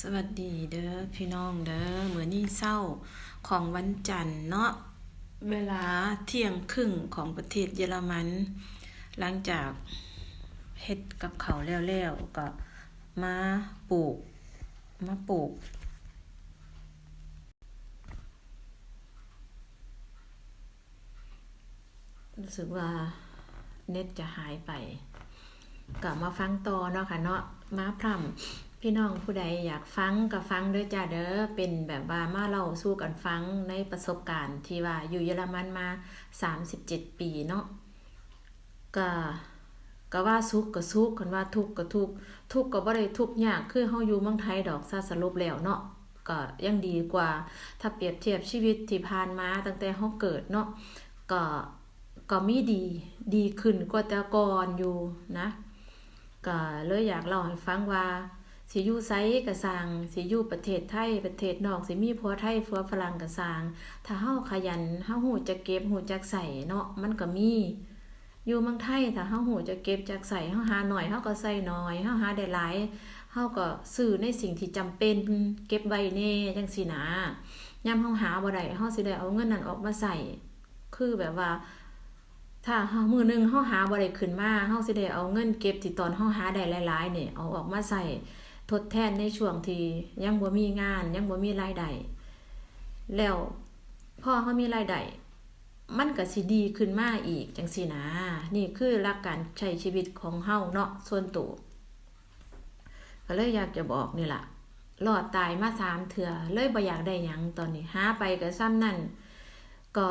สวัสดีเด้อพี่น้องเด้อเหมือนี้เช้าของวันจันทร์เนาะเวลาเที่ยงครึ่งของประเทศเยอรมัน หลังจากเฮ็ดกับเขาแล้วๆก็มาปลูกมาปลูกรู้สึกว่าเน็ตจะหายไปกลับมาฟังต่อเนาะค่ะเนาะมาพร่ำ พี่น้องผู้ใดอยากฟังก็ฟังเด้อจ้าเด้อเป็นแบบว่ามาเล่าสู้กันฟังในประสบการณ์ที่ว่าอยู่เยอรมันมา 37 ปีเนาะก็ก็ว่าสุขก็สุขกันว่าทุกข์ก็ทุกข์ทุกข์ก็บ่ได้ทุกข์ยากคือเฮาอยู่เมืองไทยดอกซะสรุปแล้วเนาะก็ยังดีกว่าถ้าเปรียบเทียบชีวิตที่ผ่านมาตั้งแต่เฮาเกิดเนาะก็ก็มีดีดีขึ้นกว่าแต่ก่อนอยู่นะก็เลยอยากเล่าให้ฟังว่า สิอยู่ไสก็สร้างสิอยู่ประเทศไทยประเทศนอกสิมีผัวไทยผัวฝรั่งก็สร้าง ถ้าเฮาขยันเฮาฮู้จักเก็บฮู้จักใส่เนาะมันก็มี อยู่เมืองไทยถ้าเฮาฮู้จักเก็บจักใส่เฮาหาหน่อยเฮาก็ใส่น้อยเฮาหาได้หลายเฮาก็ซื้อในสิ่งที่จำเป็นเก็บไว้แน่จังซี่นะยามเฮาหาบ่ได้เฮาสิได้เอาเงินนั้นออกมาใส่คือแบบว่าถ้าเฮามือหนึงเฮาหาบ่ได้ขึ้นมาเฮาสิได้เอาเงินเก็บที่ตอนเฮาหาได้หลายๆเนี่ยเอาออกมาใส่ ทดแทนในช่วงที่ยังบ่มีงานยังบ่มีรายได้แล้วพ่อเฮามีรายได้มันก็สิดีขึ้นมาอีกจังซี่นะ นี่คือหลักการใช้ชีวิตของเฮาเนาะส่วนตัวก็เลยอยากจะบอกนี่ล่ะรอดตายมาสามเทื่อเลยบ่อยากได้ยังตอนนี้หาไปก็ซ้ำนั่นก็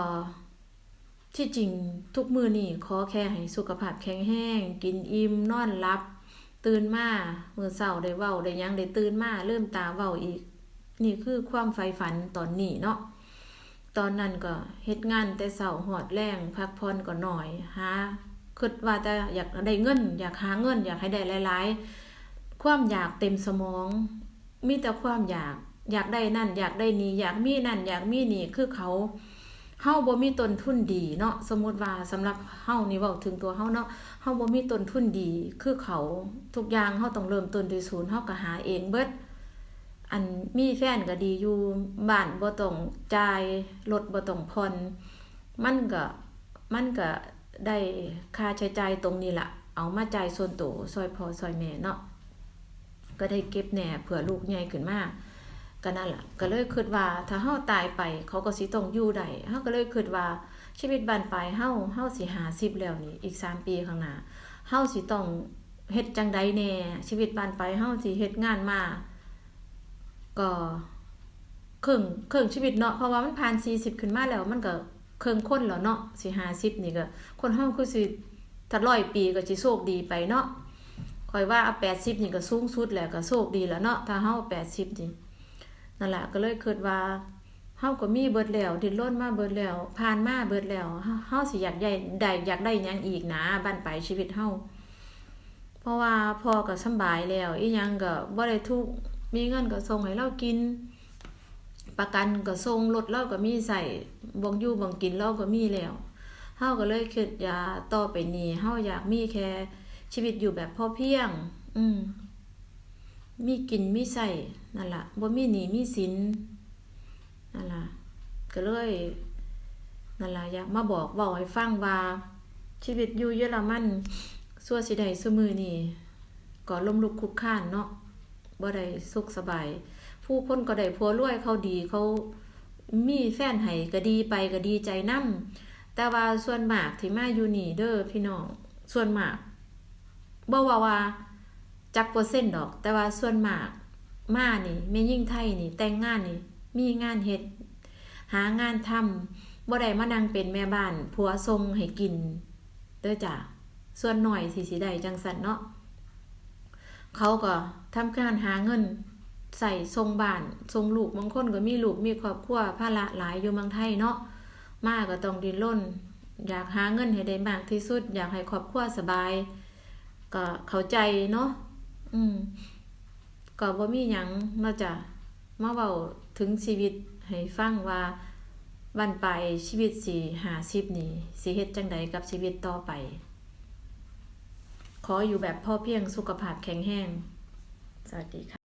ที่จริงทุกมือนี่ขอแค่ให้สุขภาพแข็งแรงกินอิ่มนอนหลับ ตื่นมามื้อเช้าได้เว้าได้ยังได้ตื่นมาเริ่มตาเว้าอีก นี่คือความใฝ่ฝันตอนนี้เนาะตอนนั้นก็เฮ็ดงานแต่เช้าหอดแรงพักผ่อนก็น้อยหาคิดว่าแต่อยากได้เงิน อยากหาเงิน อยากให้ได้หลาย ๆ ความอยากเต็มสมอง มีแต่ความอยากอยากได้นั่น อยากได้นี่อยากมีนั่น อยากมีนี่คือเขา เฮาบ่มีต้นทุนดีเนาะสมมุติว่าสำหรับเฮานี่เว้าถึงตัวเฮาเนาะเฮาบ่มีต้นทุนดี คือเขาทุกอย่างเฮาต้องเริ่มต้นที่ศูนย์เฮาก็หาเองเบิดอันมีแฟนก็ดีอยู่บ้านบ่ต้องจ่ายรถบ่ต้องผ่อนมันก็มันก็ได้ค่าใช้จ่ายตรงนี้ละเอามาจ่ายส่วนตัวซอยพอซอยแม่เนาะก็ได้เก็บแหน่เผื่อลูกใหญ่ขึ้นมา ก็นั่นแหละก็เลยคิดว่าถ้าเฮาตายไปเขาก็สิต้องอยู่ได้เฮาก็เลยคิดว่าชีวิตบ้านปลายเฮาเฮาสิ50แล้วนี่อีก3ปีข้างหน้าเฮาสิต้องเฮ็ดจังใดแน่ชีวิตบ้านปลายเฮาสิเฮ็ดงานมาก็ครึ่งครึ่งชีวิตเนาะเพราะว่ามันผ่าน40ขึ้นมาแล้วมันก็ครึ่งคนแล้วเนาะสิ50นี่ก็ คนเฮาคือสิถ้า100ปีก็สิโชคดีไปเนาะค่อยว่าเอา80นี่ก็สูงสุดแล้วก็โชคดีแล้วเนาะถ้าเฮา80นี่ นั่นแหละก็เลยคิดว่าเฮาก็มีเบิดแล้วดิ้นรนมาเบิดแล้วผ่านมาเบิดแล้วเฮาเฮาสิอยากได้ได้อยากได้ยังอีกนะบั้นปลายชีวิตเฮาเพราะว่าพ่อก็สบายแล้ว อีหยังก็บ่ได้ทุกมีเงินก็ส่งให้เรากิน ประกันก็ส่งรถเราก็มีใส่บ่อยู่บ่กินเราก็มีแล้วเฮาก็เลยคิดอย่าต่อไปนี้เฮาอยากมีแค่ชีวิตอยู่แบบพอเพียง อืม มีกินมีใส่นั่นล่ะบ่มีหนีมีสินนั่นล่ะก็เลยนั่นล่ะอยากมาบอกเว้าให้ฟังว่าชีวิตอยู่เยอรมันซั่วสิได้ซุมื้อนี้ก็ล้มลุกคุกคลานเนาะบ่ได้สุขสบาย ผู้คนก็ได้ผัวรวยเขาดีเขามีแฟนให้ก็ดีไปก็ดีใจนํแต่ว่าส่วนมากที่มาอยู่นี่เด้อพี่น้องส่วนมากบ่ว่าว่า จักเปอร์เซ็นต์ดอก แต่ว่าส่วนมากมานี่แม่ยิ่งไทยนี่ แต่งงานนี่ มีงานเฮ็ดหางานทำบ่ได้มานั่งเป็นแม่บ้านผัวทรงให้กินเด้อจ้ะส่วนหน่อยสิสิได้จังซั่นเนาะเขาก็ทำการหาเงินใส่ทรงบ้านทรงลูกบางคนก็มีลูกมีครอบครัวภาระหลายอยู่เมืองไทยเนาะมาก็ต้องดิ้นรนอยากหาเงินให้ได้มากที่สุด อยากให้ครอบครัวสบาย ก็เข้าใจเนาะ อืมก็บ่มีหยังนอกจากมาเว้าถึงชีวิตให้ฟังว่าบั้นปลายชีวิตสี่หาสิบนี่สิเฮ็ดจังใดกับชีวิตต่อไป ขออยู่แบบพ่อเพียงสุขภาพแข็งแห้ง สวัสดีค่ะ